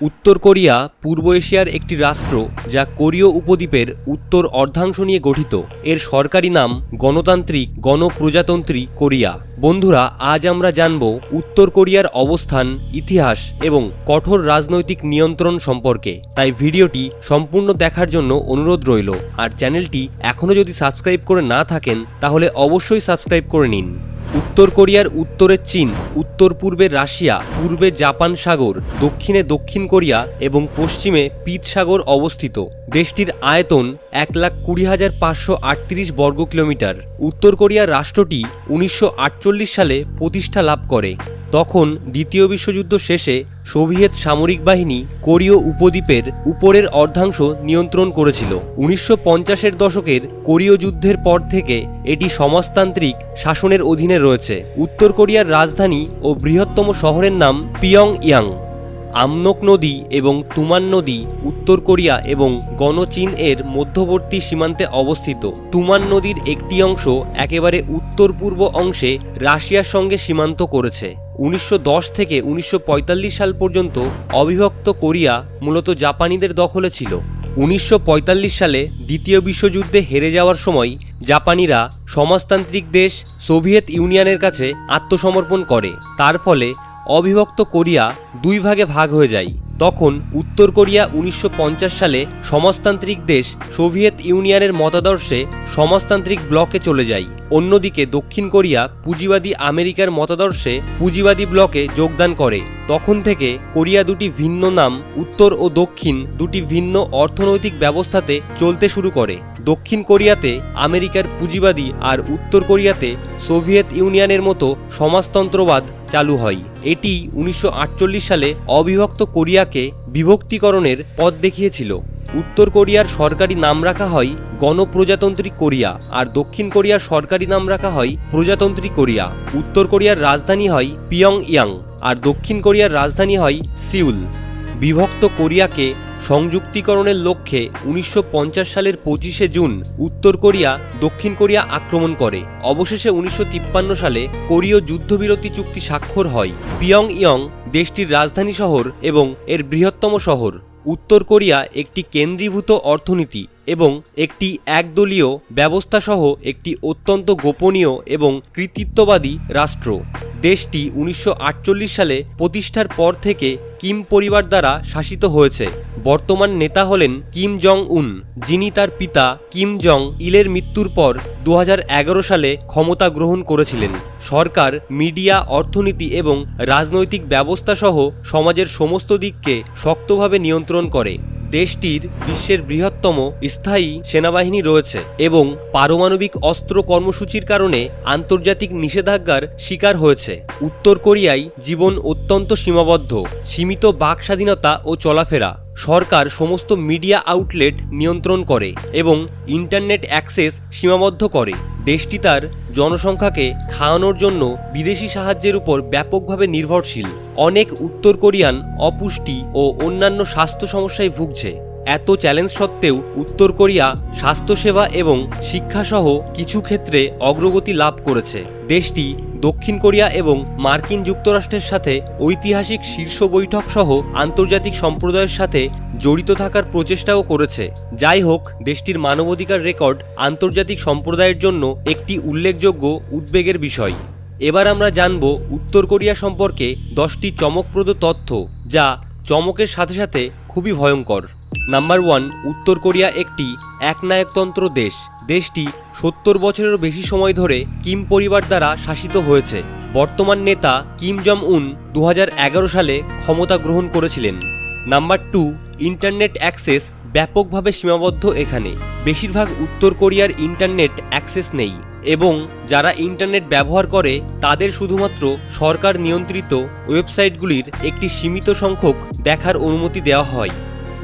উত্তর কোরিয়া, পূর্ব এশিয়ার একটি রাষ্ট্র যা কোরীয় উপদ্বীপের উত্তর অর্ধাংশ নিয়ে গঠিত। এর সরকারি নাম গণতান্ত্রিক গণপ্রজাতন্ত্রী কোরিয়া। বন্ধুরা, আজ আমরা জানব উত্তর কোরিয়ার অবস্থান, ইতিহাস এবং কঠোর রাজনৈতিক নিয়ন্ত্রণ সম্পর্কে। তাই ভিডিওটি সম্পূর্ণ দেখার জন্য অনুরোধ রইল। আর চ্যানেলটি এখনও যদি সাবস্ক্রাইব করে না থাকেন, তাহলে অবশ্যই সাবস্ক্রাইব করে নিন। উত্তর কোরিয়ার উত্তরে চীন, উত্তর পূর্বে রাশিয়া, পূর্বে জাপান সাগর, দক্ষিণে দক্ষিণ কোরিয়া এবং পশ্চিমে পিত সাগর অবস্থিত। দেশটির আয়তন এক লাখ কুড়ি হাজার পাঁচশো আটত্রিশ বর্গ কিলোমিটার উত্তর কোরিয়ার রাষ্ট্রটি উনিশশো আটচল্লিশ সালে প্রতিষ্ঠা লাভ করে। তখন দ্বিতীয় বিশ্বযুদ্ধ শেষে সোভিয়েত সামরিক বাহিনী কোরীয় উপদ্বীপের উপরের অর্ধাংশ নিয়ন্ত্রণ করেছিল। উনিশশো পঞ্চাশের দশকের কোরীয় যুদ্ধের পর থেকে এটি সমাজতান্ত্রিক শাসনের অধীনে রয়েছে। উত্তর কোরিয়ার রাজধানী ও বৃহত্তম শহরের নাম পিয়ং ইয়াং আমনক নদী এবং তুমান নদী উত্তর কোরিয়া এবং গণচীন এর মধ্যবর্তী সীমান্তে অবস্থিত। তুমান নদীর একটি অংশ একেবারে উত্তর পূর্ব অংশে রাশিয়ার সঙ্গে সীমান্ত করেছে। উনিশশো দশ থেকে উনিশশো পঁয়তাল্লিশ সাল পর্যন্ত অবিভক্ত কোরিয়া মূলত জাপানিদের দখলে ছিল। উনিশশো পঁয়তাল্লিশ সালে দ্বিতীয় বিশ্বযুদ্ধে হেরে যাওয়ার সময় জাপানিরা সমাজতান্ত্রিক দেশ সোভিয়েত ইউনিয়নের কাছে আত্মসমর্পণ করে। তার ফলে অবিভক্ত কোরিয়া দুই ভাগে ভাগ হয়ে যায়। তখন উত্তর কোরিয়া উনিশশো পঞ্চাশ সালে সমাজতান্ত্রিক দেশ সোভিয়েত ইউনিয়নের মতাদর্শে সমাজতান্ত্রিক ব্লকে চলে যায়। অন্যদিকে দক্ষিণ কোরিয়া পুঁজিবাদী আমেরিকার মতাদর্শে পুঁজিবাদী ব্লকে যোগদান করে। তখন থেকে কোরিয়া দুটি ভিন্ন নাম, উত্তর ও দক্ষিণ দুটি ভিন্ন অর্থনৈতিক ব্যবস্থাতে চলতে শুরু করে। দক্ষিণ কোরিয়াতে আমেরিকার পুঁজিবাদী আর উত্তর কোরিয়াতে সোভিয়েত ইউনিয়নের মতো সমাজতন্ত্রবাদ চালু হয়। এটি উনিশশো আটচল্লিশ সালে অবিভক্ত কোরিয়াকে বিভক্তিকরণের পথ দেখিয়েছিল। উত্তর কোরিয়ার সরকারি নাম রাখা হয় গণপ্রজাতন্ত্রী কোরিয়া আর দক্ষিণ কোরিয়ার সরকারি নাম রাখা হয় প্রজাতন্ত্রী কোরিয়া। উত্তর কোরিয়ার রাজধানী হয় পিয়ং ইয়াং আর দক্ষিণ কোরিয়ার রাজধানী হয় সিউল। বিভক্ত কোরিয়াকে সংযুক্তিকরণের লক্ষ্যে উনিশশো পঞ্চাশ সালের পঁচিশে জুন উত্তর কোরিয়া, দক্ষিণ কোরিয়া আক্রমণ করে। অবশেষে উনিশশো তিপ্পান্ন সালে কোরীয় যুদ্ধবিরতি চুক্তি স্বাক্ষর হয়। পিয়ং ইয়ং দেশটির রাজধানী শহর এবং এর বৃহত্তম শহর। উত্তর কোরিয়া একটি কেন্দ্রীভূত অর্থনীতি এবং একটি একদলীয় ব্যবস্থাসহ একটি অত্যন্ত গোপনীয় এবং কৃতিত্ববাদী রাষ্ট্র। দেশটি উনিশশো আটচল্লিশ সালে প্রতিষ্ঠার পর থেকে কিম পরিবার দ্বারা শাসিত হয়েছে। বর্তমান নেতা হলেন কিম জং উন যিনি তার পিতা কিম জং ইলের মৃত্যুর পর দু হাজার এগারো সালে ক্ষমতা গ্রহণ করেছিলেন। সরকার, মিডিয়া, অর্থনীতি এবং রাজনৈতিক ব্যবস্থা সহ সমাজের সমস্ত দিককে শক্তভাবে নিয়ন্ত্রণ করে। দেশটির বিশ্বের বৃহত্তম স্থায়ী সেনাবাহিনী রয়েছে এবং পারমাণবিক অস্ত্র কর্মসূচির কারণে আন্তর্জাতিক নিষেধাজ্ঞার শিকার হয়েছে। উত্তর কোরিয়ায় জীবন অত্যন্ত সীমাবদ্ধ, সীমিত বাক স্বাধীনতা ও চলাফেরা, সরকার সমস্ত মিডিয়া আউটলেট নিয়ন্ত্রণ করে এবং ইন্টারনেট অ্যাক্সেস সীমাবদ্ধ করে। দেশটি তার জনসংখ্যাকে খাওয়ানোর জন্য বিদেশি সাহায্যের উপর ব্যাপকভাবে নির্ভরশীল। অনেক উত্তর কোরিয়ান, অপুষ্টি ও অন্যান্য স্বাস্থ্য সমস্যায় ভুগছে। এত চ্যালেঞ্জ সত্ত্বেও উত্তর কোরিয়া স্বাস্থ্যসেবা এবং শিক্ষাসহ কিছু ক্ষেত্রে অগ্রগতি লাভ করেছে। দেশটি দক্ষিণ কোরিয়া এবং মার্কিন যুক্তরাষ্ট্রের সাথে ঐতিহাসিক শীর্ষ বৈঠক সহ আন্তর্জাতিক সম্প্রদায়ের সাথে জড়িত থাকার প্রচেষ্টাও করেছে। যাই হোক, দেশটির মানবাধিকার রেকর্ড আন্তর্জাতিক সম্প্রদায়ের জন্য একটি উল্লেখযোগ্য উদ্বেগের বিষয়। এবার আমরা জানব উত্তর কোরিয়া সম্পর্কে দশটি চমকপ্রদ তথ্য, যা চমকের সাথে সাথে খুবই ভয়ঙ্কর। নাম্বার ওয়ান উত্তর কোরিয়া একটি একনায়কতন্ত্র দেশ। দেশটি সত্তর বছরেরও বেশি সময় ধরে কিম পরিবার দ্বারা শাসিত হয়েছে। বর্তমান নেতা কিম জম উন দু হাজার এগারো সালে ক্ষমতা গ্রহণ করেছিলেন। নাম্বার টু ইন্টারনেট অ্যাক্সেস ব্যাপকভাবে সীমাবদ্ধ এখানে। বেশিরভাগ উত্তর কোরিয়ার ইন্টারনেট অ্যাক্সেস নেই এবং যারা ইন্টারনেট ব্যবহার করে, তাদের শুধুমাত্র সরকার নিয়ন্ত্রিত ওয়েবসাইটগুলির একটি সীমিত সংখ্যক দেখার অনুমতি দেওয়া হয়।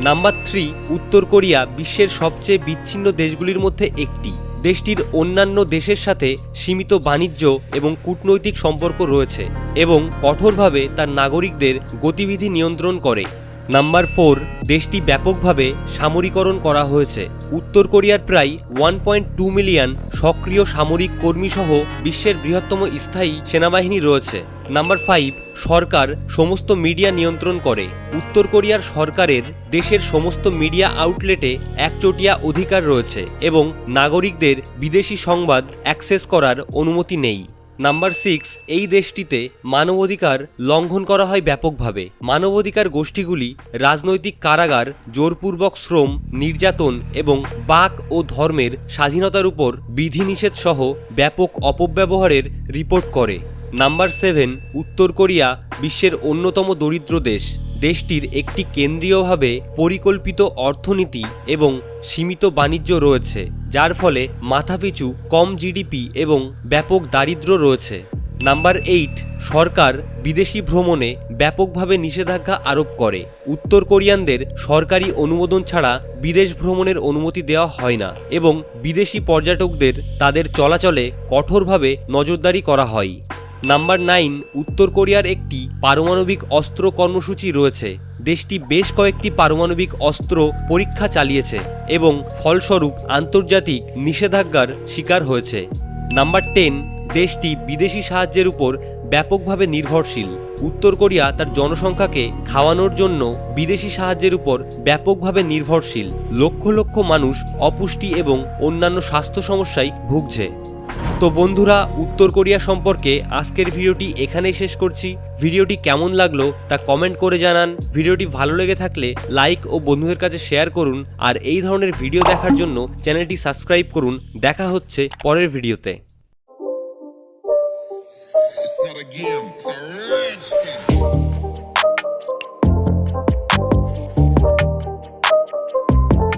নাম্বার থ্রি উত্তর কোরিয়া বিশ্বের সবচেয়ে বিচ্ছিন্ন দেশগুলির মধ্যে একটি। দেশটির অন্যান্য দেশের সাথে সীমিত বাণিজ্য এবং কূটনৈতিক সম্পর্ক রয়েছে এবং কঠোরভাবে তার নাগরিকদের গতিবিধি নিয়ন্ত্রণ করে। নাম্বার ফোর, দেশটি ব্যাপকভাবে সামরিকরণ করা হয়েছে। উত্তর কোরিয়ার প্রায় ওয়ান পয়েন্ট টু মিলিয়ন সক্রিয় সামরিক কর্মীসহ বিশ্বের বৃহত্তম স্থায়ী সেনাবাহিনী রয়েছে। নাম্বার ফাইভ, সরকার সমস্ত মিডিয়া নিয়ন্ত্রণ করে। উত্তর কোরিয়ার সরকারের দেশের সমস্ত মিডিয়া আউটলেটে একচটিয়া অধিকার রয়েছে এবং নাগরিকদের বিদেশি সংবাদ অ্যাক্সেস করার অনুমতি নেই। নাম্বার সিক্স, এই দেশটিতে মানবাধিকার লঙ্ঘন করা হয় ব্যাপকভাবে। মানবাধিকার গোষ্ঠীগুলি রাজনৈতিক কারাগার, জোরপূর্বক শ্রম, নির্যাতন এবং বাক ও ধর্মের স্বাধীনতার উপর বিধিনিষেধ সহ ব্যাপক অপব্যবহারের রিপোর্ট করে। নাম্বার সেভেন, উত্তর কোরিয়া বিশ্বের অন্যতম দরিদ্র দেশ। দেশটির একটি কেন্দ্রীয়ভাবে পরিকল্পিত অর্থনীতি এবং সীমিত বাণিজ্য রয়েছে, যার ফলে মাথাপিছু কম জিডিপি এবং ব্যাপক দারিদ্র্য রয়েছে। নাম্বার এইট, সরকার বিদেশি ভ্রমণে ব্যাপকভাবে নিষেধাজ্ঞা আরোপ করে। উত্তর কোরিয়ানদের সরকারি অনুমোদন ছাড়া বিদেশ ভ্রমণের অনুমতি দেওয়া হয় না এবং বিদেশি পর্যটকদের তাদের চলাচলে কঠোরভাবে নজরদারি করা হয়। নাম্বার নাইন উত্তর কোরিয়ার একটি পারমাণবিক অস্ত্র কর্মসূচি রয়েছে। দেশটি বেশ কয়েকটি পারমাণবিক অস্ত্র পরীক্ষা চালিয়েছে এবং ফলস্বরূপ আন্তর্জাতিক নিষেধাজ্ঞার শিকার হয়েছে। নাম্বার টেন দেশটি বিদেশি সাহায্যের উপর ব্যাপকভাবে নির্ভরশীল। উত্তর কোরিয়া তার জনসংখ্যাকে খাওয়ানোর জন্য বিদেশি সাহায্যের উপর ব্যাপকভাবে নির্ভরশীল। লক্ষ লক্ষ মানুষ অপুষ্টি এবং অন্যান্য স্বাস্থ্য সমস্যায় ভুগছে। তো বন্ধুরা, উত্তর কোরিয়া সম্পর্কে আজকের ভিডিওটি এখানেই শেষ করছি। ভিডিওটি কেমন লাগল তা কমেন্ট করে জানান। ভিডিওটি ভালো লেগে থাকলে লাইক ও বন্ধুদের কাছে শেয়ার করুন। আর এই ধরনের ভিডিও দেখার জন্য চ্যানেলটি সাবস্ক্রাইব করুন। দেখা হচ্ছে পরের ভিডিওতে।